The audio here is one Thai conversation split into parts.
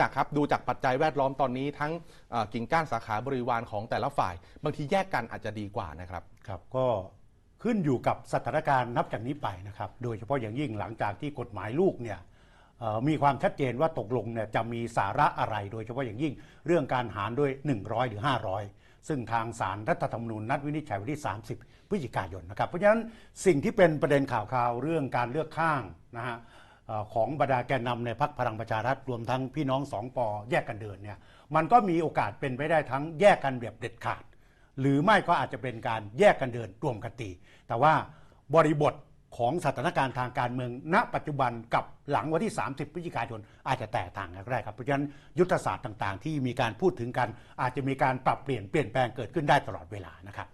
จากครับดูจากปัจจัยแวดล้อมตอนนี้ทั้งกิ่งก้านสาขาบริวารของแต่ละฝ่าย บางทีแยกกันอาจจะดีกว่านะครับครับก็ขึ้นอยู่กับสถานการณ์นับจากนี้ไปนะครับ โดยเฉพาะอย่างยิ่งหลังจากที่กฎหมายลูกเนี่ยมีความชัดเจนว่าตกลงเนี่ยจะมีสาระอะไร โดยเฉพาะอย่างยิ่งเรื่องการหารด้วย 100 หรือ 500 ซึ่งทางสารรัฐธรรมนูญนัดวินิจฉัยวันที่ 30 พฤศจิกายนนะครับ เพราะฉะนั้นสิ่งที่เป็นประเด็นข่าวคราวเรื่องการเลือกข้างนะฮะ ของบรรดาแกนนำในพักพลังประชารัฐรวมทั้งพี่น้องสองปอแยกกันเดินเนี่ยมันก็มีโอกาสเป็นไปได้ทั้งแยกกันแบบเด็ดขาด หรือไม่ก็อาจจะเป็นการแยกกันเดินรวมกันตี แต่ว่าบริบทของสถานการณ์ทางการเมือง ณ ปัจจุบันกับหลังวันที่ 30 พฤศจิกายนอาจจะแตกต่างกันได้ครับ เพราะฉะนั้นยุทธศาสตร์ต่างๆ ที่มีการพูดถึงกัน อาจจะมีการปรับเปลี่ยนเปลี่ยนแปลงเกิดขึ้นได้ตลอดเวลานะครับ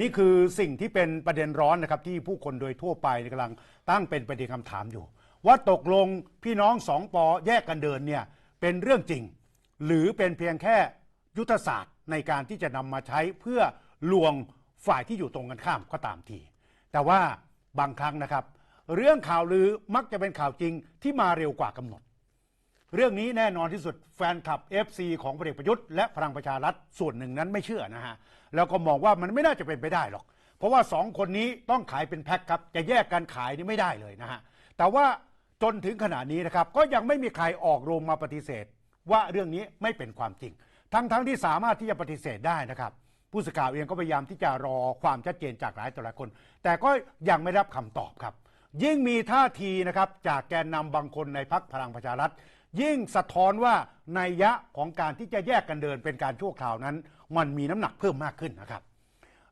นี่คือสิ่งที่เป็นประเด็นร้อนนะครับที่ผู้คนโดยทั่วไปกำลังตั้งเป็นประเด็นคำถามอยู่ ว่าตกลงพี่น้องสองปอแยกกันเดินเนี่ยเป็นเรื่องจริง หรือเป็นเพียงแค่ยุทธศาสตร์ในการที่จะนำมาใช้เพื่อลวงฝ่ายที่อยู่ตรงกันข้ามก็ตามที แต่ว่าบางครั้งนะครับ เรื่องข่าวลือมักจะเป็นข่าวจริงที่มาเร็วกว่ากำหนด เรื่องนี้แน่นอนที่สุดแฟนคลับ FC ของพลเอกประยุทธ์และพลังประชารัฐส่วนหนึ่งนั้นไม่เชื่อนะฮะแล้วก็มองว่ามันไม่น่าจะเป็นไปได้หรอก เพราะว่าสองคนนี้ต้องขายเป็นแพ็คครับจะแยกกันขายนี่ไม่ได้เลยนะฮะแต่ว่า จนถึงขณะนี้นะครับ ก็ยังไม่มีใครออกโรงมาปฏิเสธ ว่าเรื่องนี้ไม่เป็นความจริง ทั้งๆทที่สามารถที่จะปฏิเสธได้นะครับ ผู้สื่อข่าวเองก็พยายามที่จะรอความชัดเจนจากหลายต่อหลายคน แต่ก็ยังไม่รับคำตอบครับ ยิ่งมีท่าทีนะครับจากแกนนำบางคนในพักพลังประชารัฐยิ่งสะท้อนว่านัยยะของการที่จะแยกกันเดินเป็นการชั่วคราวนั้น มันมีน้ำหนักเพิ่มมากขึ้นนะครับ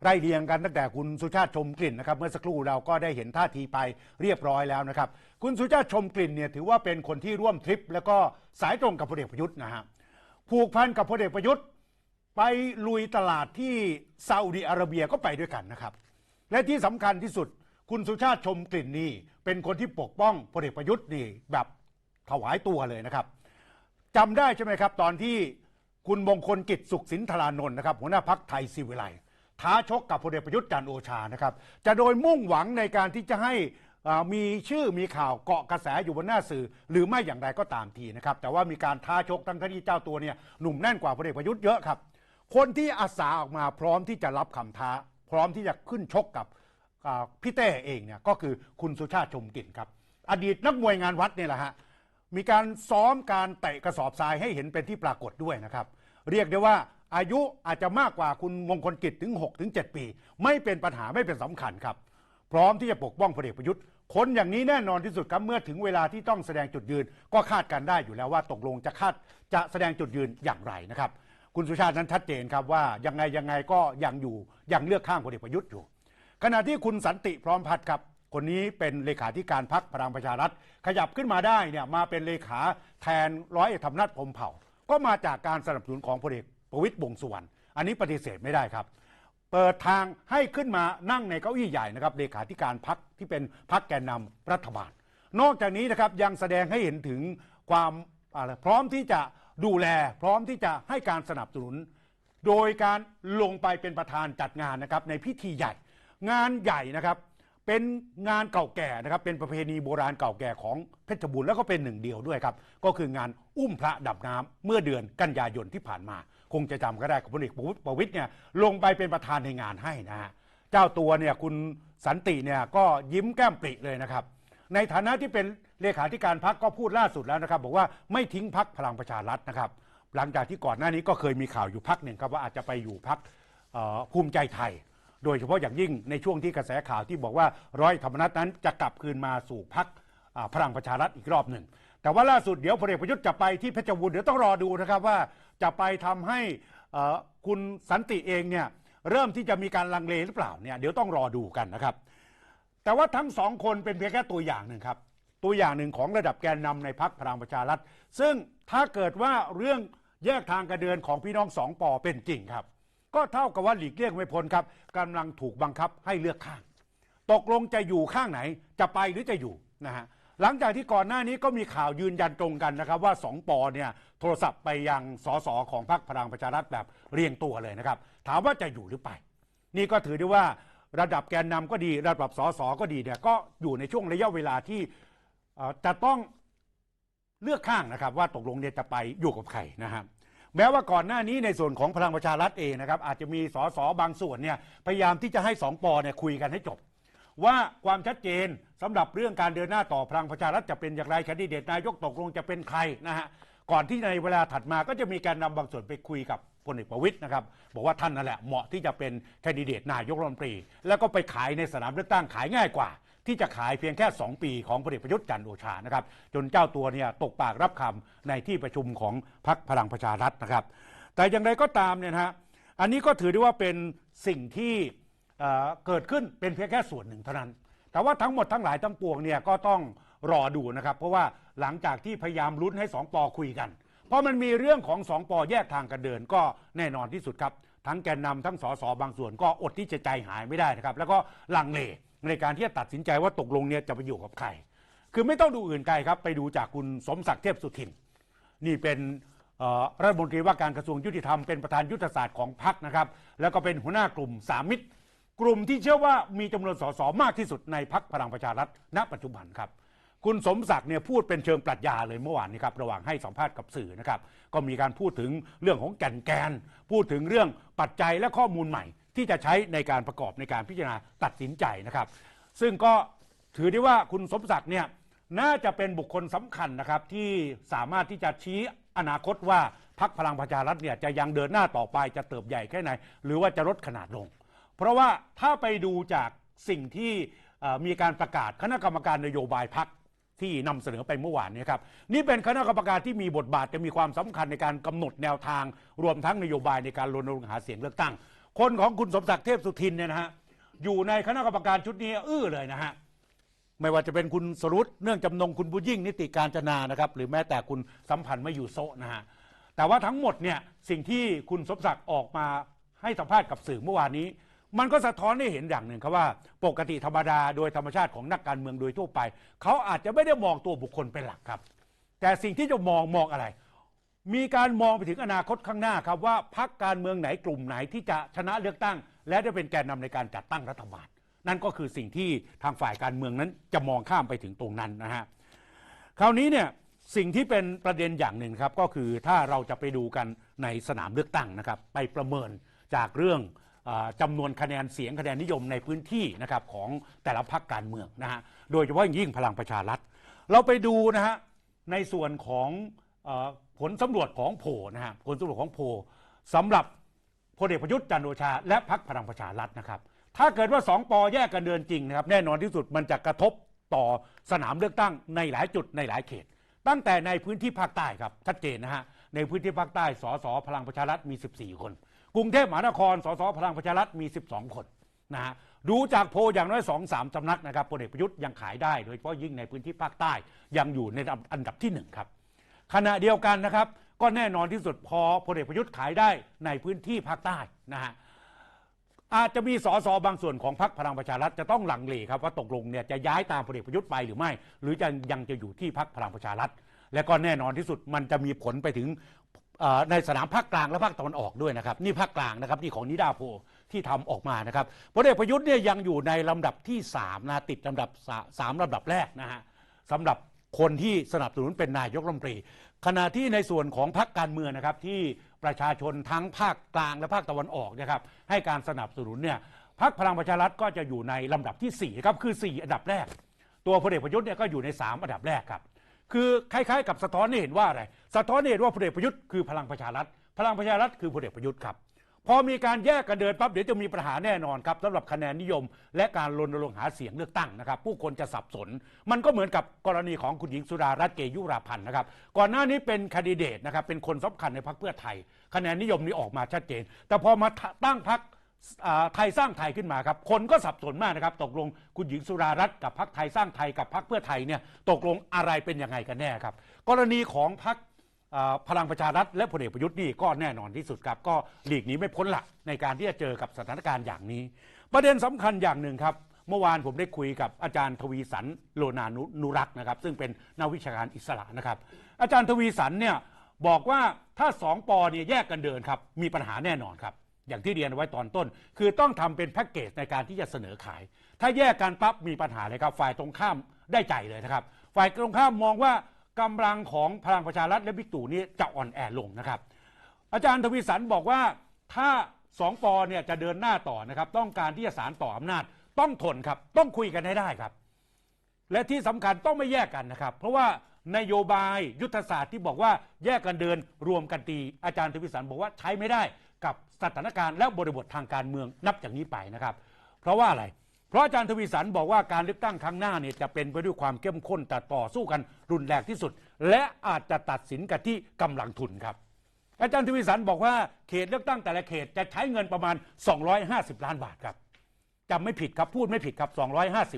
ไล่เรียงกันตั้งแต่คุณสุชาติชมกลิ่นนะครับเมื่อสักครู่เราก็ได้เห็นท่าทีไปเรียบร้อยแล้วนะครับ คุณสุชาติชมกลิ่นเนี่ยถือว่าเป็นคนที่ร่วมทริป แล้วก็สายตรงกับพลเอกประยุทธ์นะฮะผูกพันกับพลเอกประยุทธ์ ไปลุยตลาดที่ซาอุดิอาระเบียก็ไปด้วยกันนะครับ และที่สำคัญที่สุดคุณสุชาติชมกลิ่นนี่เป็นคนที่ปกป้องพลเอกประยุทธ์นี่แบบถวายตัวเลยนะครับจำได้ใช่ไหมครับ ตอนที่คุณมงคลกิจสุขสินธารานนท์นะครับ หัวหน้าพักไทยศิวิไล ท้าชกกับพลเอกประยุทธ์จันทร์โอชานะครับ จะโดยมุ่งหวังในการที่จะให้อ่ามีชื่อมีข่าวเกาะกระแสอยู่บนหน้าสื่อ หรือไม่อย่างไรก็ตามทีนะครับ แต่ว่ามีการท้าชกทั้งที่เจ้าตัวเนี่ยหนุ่มแน่นกว่าพลเอกประยุทธ์เยอะครับ คนที่อาสาออกมาพร้อมที่จะรับคำท้า พร้อมที่จะขึ้นชกกับอ่าพี่เต้เองเนี่ยก็คือคุณสุชาติชมกลิ่นครับ อดีตนักมวยงานวัดเนี่ยแหละฮะ มีการซ้อมการเตะกระสอบทรายให้เห็นเป็นที่ปรากฏด้วยนะครับ เรียกได้ว่า อายุอาจจะมากกว่าคุณมงคลกิจถึง6ถึง7ปี ไม่เป็นปัญหาไม่เป็นสำคัญครับ พร้อมที่จะปกป้องพลเอกประยุทธ์คนอย่างนี้แน่นอนที่สุดครับเมื่อถึงเวลาที่ต้องแสดงจุดยืน ก็คาดการได้อยู่แล้วว่าตกลงจะคาดจะแสดงจุดยืนอย่างไรนะครับ คุณสุชาตินั้นชัดเจนครับว่ายังไงยังไงก็ยังอยู่ยังเลือกข้างพลเอกประยุทธ์อยู่ ขณะที่คุณสันติพร้อมพัฒน์ครับคนนี้เป็นเลขาธิการพักพลังประชารัฐ ขยับขึ้นมาได้เนี่ยมาเป็นเลขาแทนร้อยเอกธรรมนัฐพมเผ่า ก็มาจากการสนับสนุนของพลเอก ประวิตยวงษ์สุวรรณอันนี้ปฏิเสธไม่ได้ครับ เปิดทางให้ขึ้นมานั่งในเก้าอี้ใหญ่นะครับเลขาธิการพักที่เป็นพักแกนนำรัฐบาล นอกจากนี้นะครับยังแสดงให้เห็นถึงความอะไรพร้อมที่จะดูแลพร้อมที่จะให้การสนับสนุน โดยการลงไปเป็นประธานจัดงานนะครับในพิธีใหญ่ งานใหญ่นะครับ เป็นงานเก่าแก่นะครับเป็นประเพณีโบราณเก่าแก่ของเพชรบูรณ์แล้วก็เป็นหนึ่งเดียวด้วยครับก็คืองานอุ้มพระดับน้ำเมื่อเดือนกันยายนที่ผ่านมา คงจะจำก็ได้กับพลเอกประวิตยเนี่ยลงไปเป็นประธานในงานให้นะฮะเจ้าตัวเนี่ยคุณสันติเนี่ยก็ยิ้มแก้มปริเลยนะครับ ในฐานะที่เป็นเลขาธิการพักก็พูดล่าสุดแล้วนะครับ บอกว่าไม่ทิ้งพักพลังประชารัฐนะครับ หลังจากที่ก่อนหน้านี้ก็เคยมีข่าวอยู่พักหนึ่งครับว่าอาจจะไปอยู่พักภูมิใจไทย โดยเฉพาะอย่างยิ่งในช่วงที่กระแสข่าวที่บอกว่าร้อยธรรมนัฐนั้นจะกลับคืนมาสู่พักพลังประชารัฐอีกรอบหนึ่ง แต่ว่าล่าสุดเดี๋ยวพลเอกประยุทธ์จะไปที่เพชรบูรณ์เดี๋ยวต้องรอดูนะครับว่าจะไปทำให้คุณสันติเองเนี่ยเริ่มที่จะมีการลังเลหรือเปล่าเนี่ยเดี๋ยวต้องรอดูกันนะครับ แต่ว่าทั้งสองคนเป็นเพียงแค่ตัวอย่างหนึ่งครับตัวอย่างหนึ่งของระดับแกนนำในพักพลังประชารัฐซึ่งถ้าเกิดว่าเรื่องแยกทางกระเดินของพี่น้องสองปอเป็นจริงครับ ก็เท่ากับว่าหลีกเลี่ยงไม่พ้นครับกำลังถูกบังคับให้เลือกข้าง ตกลงจะอยู่ข้างไหนจะไปหรือจะอยู่นะฮะหลังจากที่ก่อนหน้านี้ก็มีข่าวยืนยันตรงกันนะครับ ว่าสองปอเนี่ยโทรศัพท์ไปยังสสของพรรคพลังประชารัฐแบบเรียงตัวเลยนะครับ ถามว่าจะอยู่หรือไป นี่ก็ถือได้ว่าระดับแกนนำก็ดีระดับสสก็ดีเนี่ยก็อยู่ในช่วงระยะเวลาที่จะต้องเลือกข้างนะครับ ว่าตกลงเนี่ยจะไปอยู่กับใครนะครับ แม้ว่าก่อนหน้านี้ในส่วนของพลังประชารัฐเองนะครับอาจจะมีสสบางส่วนเนี่ยพยายามที่จะให้สองปอเนี่ยคุยกันให้จบ ว่าความชัดเจนสำหรับเรื่องการเดินหน้าต่อพลังประชารัฐจะเป็นอย่างไรแคนดิเดตนายกตกลงจะเป็นใครนะฮะก่อนที่ในเวลาถัดมาก็จะมีการนำบางส่วนไปคุยกับพลเอกประวิตยนะครับบอกว่าท่านนั่นแหละเหมาะที่จะเป็นแคนดิเดตนายกรัฐมนตรี แล้วก็ไปขายในสนามเลือกตั้งขายง่ายกว่า ที่จะขายเพียงแค่ 2 ปีของพลเอกประยุทธ์จันทร์โอชานะครับจนเจ้าตัวเนี่ยตกปากรับคำในที่ประชุมของพรรคพลังประชารัฐนะครับ แต่อย่างไรก็ตามเนี่ยนะฮะอันนี้ก็ถือได้ว่าเป็นสิ่งที่เเกิดขึ้นเป็นเพียงแค่ส่วนหนึ่งเท่านั้น แต่ว่าทั้งหมดทั้งหลายทั้งปวงเนี่ยก็ต้องรอดูนะครับ เพราะว่าหลังจากที่พยายามลุ้นให้สองปอคุยกัน เพราะมันมีเรื่องของสองปอแยกทางกันเดินก็แน่นอนที่สุดครับ ทั้งแกนนำทั้งสสบางส่วนก็อดที่จะใจหายไม่ได้นะครับ แล้วก็ลังเล ในการที่จะตัดสินใจว่าตกลงเนี่ยจะไปอยู่กับใคร คือไม่ต้องดูอื่นไกลครับ ไปดูจากคุณสมศักดิ์เทพสุทิน นี่เป็นรัฐมนตรีว่าการกระทรวงยุติธรรมเป็นประธานยุทธศาสตร์ของพรรคนะครับ แล้วก็เป็นหัวหน้ากลุ่มสามมิตร กลุ่มที่เชื่อว่ามีจำนวนสสมากที่สุดในพรรคพลังประชารัฐณ ปัจจุบันครับ คุณสมศักดิ์เนี่ยพูดเป็นเชิงปรัชญาเลยเมื่อวานนี้ครับระหว่างให้สัมภาษณ์กับสื่อนะครับ ก็มีการพูดถึงเรื่องของแก่นแกน พูดถึงเรื่องปัจจัยและข้อมูลใหม่ ที่จะใช้ในการประกอบในการพิจารณาตัดสินใจนะครับ ซึ่งก็ถือได้ว่าคุณสมศักดิ์เนี่ยน่าจะเป็นบุคคลสำคัญนะครับที่สามารถที่จะชี้อนาคตว่าพรรคพลังประชารัฐเนี่ยจะยังเดินหน้าต่อไปจะเติบใหญ่แค่ไหน หรือว่าจะลดขนาดลง เพราะว่าถ้าไปดูจากสิ่งที่มีการประกาศคณะกรรมการนโยบายพักที่นำเสนอไปเมื่อวานนี้ครับนี่เป็นคณะกรรมการที่มีบทบาทจะมีความสำคัญในการกำหนดแนวทาง รวมทั้งนโยบายในการรณรงค์หาเสียงเลือกตั้ง คนของคุณสมศักดิ์เทพสุทินเนี่ยนะฮะอยู่ในคณะกรรมการชุดนี้อื้อเลยนะฮะไม่ว่าจะเป็นคุณสรุตเนื่องจำนงคุณบุญยิ่งนิติการจนานะครับ หรือแม้แต่คุณสัมพันธ์ไม่อยู่โซะนะฮะแต่ว่าทั้งหมดเนี่ยสิ่งที่คุณสมศักดิ์ออกมาให้สัมภาษณ์กับสื่อเมื่อวานนี้ มันก็สะท้อนให้เห็นอย่างหนึ่งครับว่า ปกติธรรมดาโดยธรรมชาติของนักการเมืองโดยทั่วไป เขาอาจจะไม่ได้มองตัวบุคคลเป็นหลักครับ แต่สิ่งที่จะมองมองอะไร มีการมองไปถึงอนาคตข้างหน้าครับว่าพรรคการเมืองไหนกลุ่มไหนที่จะชนะเลือกตั้ง และได้เป็นแกนนำในการจัดตั้งรัฐบาล นั่นก็คือสิ่งที่ทางฝ่ายการเมืองนั้นจะมองข้ามไปถึงตรงนั้นนะฮะคราวนี้เนี่ยสิ่งที่เป็นประเด็นอย่างหนึ่งครับก็คือถ้าเราจะไปดูกันในสนามเลือกตั้งนะครับ ไปประเมินจากเรื่องอาจำนวนคะแนนเสียงคะแนนนิยมในพื้นที่นะครับของแต่ละพรรคการเมืองนะฮะโดยเฉพาะอย่างยิ่งพลังประชารัฐ เราไปดูนะฮะในส่วนของ ผลสำรวจของโพลนะฮะผลสำรวจของโพลสำหรับพลเอกประยุทธ์จันโอชา และพักพลังประชารัฐนะครับ ถ้าเกิดว่าสองปอแยกกันเดินจริงนะครับ แน่นอนที่สุดมันจะกระทบต่อสนามเลือกตั้งในหลายจุดในหลายเขต ตั้งแต่ในพื้นที่ภาคใต้ครับชัดเจนนะฮะในพื้นที่ภาคใต้สสพลังประชารัฐมี 14 คน กรุงเทพมหานครสสพลังประชารัฐมี 12 คนนะฮะดูจากโพลอย่างน้อย2อสามสำนักนะครับพลเอกประยุทธ์ยังขายได้โดยเฉพาะยิ่งในพื้นที่ภาคใต้ยังอยู่ในอันดับที่หนึ่งครับ ขณะเดียวกันนะครับ ก็แน่นอนที่สุดพอพลเอกประยุทธ์ขายได้ในพื้นที่ภาคใต้นะฮะอาจจะมีสสบางส่วนของพรรคพลังประชารัฐจะต้องหลังเลครับว่าตกลงเนี่ยจะย้ายตามพลเอกประยุทธ์ไปหรือไม่ หรือจะยังจะอยู่ที่พรรคพลังประชารัฐ และก็แน่นอนที่สุดมันจะมีผลไปถึงในสนามภาคกลางและภาคตะวันออกด้วยนะครับนี่ภาคกลางนะครับนี่ของนิดาโพที่ทำออกมานะครับพลเอกประยุทธ์เนี่ยยังอยู่ในลำดับที่สามนะติดลำดับสาสามลำดับแรกนะฮะสำหรับ คนที่สนับสนุนเป็นนายกรัฐมนตรี ขณะที่ในส่วนของพรรคการเมืองนะครับ ที่ประชาชนทั้งภาคกลางและภาคตะวันออกนะครับ ให้การสนับสนุนเนี่ยพรรคพลังประชารัฐก็จะอยู่ในลำดับที่4ครับคือ 4 อันดับแรก ตัวพลเอกประยุทธ์เนี่ยก็อยู่ใน 3 อันดับแรกครับ คือคล้ายๆ กับสะท้อนให้เห็นว่าอะไรสะท้อนให้เห็นว่าพลเอกประยุทธ์คือพลังประชารัฐพลังประชารัฐคือพลเอกประยุทธ์ครับ พอมีการแยกกันเดินปั๊บเดี๋ยวจะมีปัญหาแน่นอนครับสำหรับคะแนนนิยม และการรณรงค์หาเสียงเลือกตั้งนะครับ ผู้คนจะสับสน มันก็เหมือนกับกรณีของคุณหญิงสุดารัตน์เกยุราพันธ์นะครับ ก่อนหน้านี้เป็นคนดิเดตนะครับเป็นคนสำคัญในพรรคเพื่อไทย คะแนนนิยมนี้ออกมาชัดเจน แต่พอมาตั้งพรรคไทยสร้างไทยขึ้นมาครับ คนก็สับสนมากนะครับ ตกลงคุณหญิงสุดารัตน์กับพรรคไทยสร้างไทยกับพรรคเพื่อไทยเนี่ยตกลงอะไรเป็นยังไงกันแน่ครับ กรณีของพรรค พลังประชารัฐและพลเอกประยุทธ์นี่ก็แน่นอนที่สุดครับ ก็หลีกหนีไม่พ้นละในการที่จะเจอกับสถานการณ์อย่างนี้ ประเด็นสำคัญอย่างหนึ่งครับ เมื่อวานผมได้คุยกับอาจารย์ทวีสันโลนานุนรักษ์นะครับ ซึ่งเป็นนักวิชาการอิสระนะครับ อาจารย์ทวีสันเนี่ยบอกว่าถ้าสองปอเนี่ยแยกกันเดินครับ มีปัญหาแน่นอนครับ อย่างที่เรียนไว้ตอนต้น คือต้องทำเป็นแพ็กเกจในการที่จะเสนอขาย ถ้าแยกกันปั๊บมีปัญหาเลยครับ ฝ่ายตรงข้ามได้ใจเลยนะครับ ฝ่ายตรงข้ามมองว่า กำลังของพลังประชารัฐและบิ๊กตู่นี่จะอ่อนแอลงนะครับ อาจารย์ทวีสันบอกว่าถ้าสองปอเนี่ยจะเดินหน้าต่อนะครับ ต้องการที่จะสารต่ออำนาจ ต้องทนครับ ต้องคุยกันให้ได้ครับ และที่สำคัญต้องไม่แยกกันนะครับ เพราะว่านโยบายยุทธศาสตร์ที่บอกว่าแยกกันเดินรวมกันตีอาจารย์ทวิสันบอกว่าใช้ไม่ได้กับสถานการณ์และบริบททางการเมืองนับจากนี้ไปนะครับ เพราะว่าอะไร เพราะอาจารย์ทวีสันบอกว่าการเลือกตั้งครั้งหน้าเนี่ยจะเป็นไปด้วยความเข้มข้นแต่ต่อสู้กันรุนแรงที่สุด และอาจจะตัดสินกันที่กำลังทุนครับ อาจารย์ทวีสันบอกว่าเขตเลือกตั้งแต่ละเขตจะใช้เงินประมาณ 250 ล้านบาทครับจำไม่ผิดครับพูดไม่ผิดครับ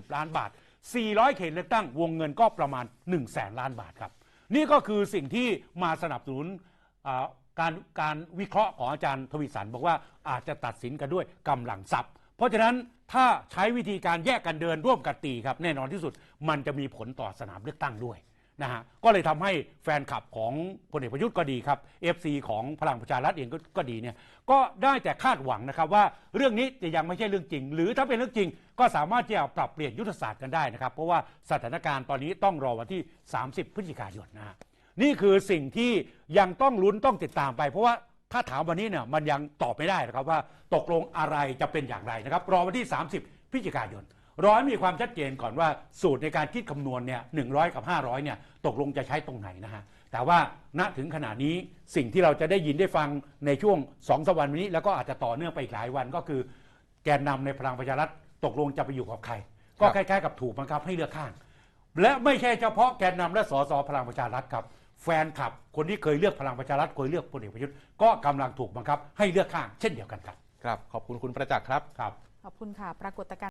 250 ล้านบาท 400 เขตเลือกตั้งวงเงินก็ประมาณ 1 0 0 0 0แสนล้านบาทครับ นี่ก็คือสิ่งที่มาสนับสนุนการการวิเคราะห์ของอาจารย์ทวีสันบอกว่าอาจจะตัดสินกันด้วยกำลังทรัพย์ เพราะฉะนั้น ถ้าใช้วิธีการแยกกันเดินร่วมกันตีครับแน่นอนที่สุดมันจะมีผลต่อสนามเลือกตั้งด้วยนะฮะก็เลยทำให้แฟนคลับของพลเอกประยุทธ์ก็ดีครับ FC ของพลังประชารัฐเองก็ก็ดีเนี่ยก็ได้แต่คาดหวังนะครับว่าเรื่องนี้จะยังไม่ใช่เรื่องจริง หรือถ้าเป็นเรื่องจริง ก็สามารถที่จะปรับเปลี่ยนยุทธศาสตร์กันได้นะครับ เพราะว่าสถานการณ์ตอนนี้ต้องรอวันที่ 30 พฤศจิกายนนะฮะนี่คือสิ่งที่ยังต้องลุ้นต้องติดตามไป เพราะว่า ถ้าถามวันนี้เนี่ยมันยังตอบไม่ได้นะครับว่าตกลงอะไรจะเป็นอย่างไรนะครับ รอวันที่ 30พฤศจิกายนรอให้มีความชัดเจนก่อนว่าสูตรในการคิดคำนวณเนี่ยหนึ่งกับ 500เนี่ยตกลงจะใช้ตรงไหนนะฮะแต่ว่าณถึงขณะนี้สิ่งที่เราจะได้ยินได้ฟังในช่วงสองสามวันนี้ แล้วก็อาจจะต่อเนื่องไปอีกหลายวันก็คือ แกนนำในพลังประชารัฐตกลงจะไปอยู่กับใคร ก็ครับคล้ายๆ กับถูกบังคับให้เลือกข้าง และไม่ใช่เฉพาะแกนนำและสสพลังประชารัฐครับ แฟนคลับ คนที่เคยเลือกพลังประชารัฐเคยเลือกพลเอกประยุทธ์ก็กำลังถูกบังคับ ให้เลือกข้างเช่นเดียวกันครับ ครับ ขอบคุณคุณประจักษ์ครับ ครับ ขอบคุณค่ะ ปรากฏการณ์